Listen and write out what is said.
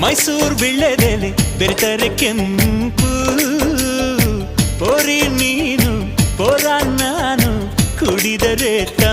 ಮೈಸೂರು ಬಿಳ್ಳೆದೆಲೆ ಬೆರೆತರೆ ಕೆಂಪು. ಪೋರಿ ನೀನು ಪೋರ ನಾನು ಕುಡಿದರೆ ತ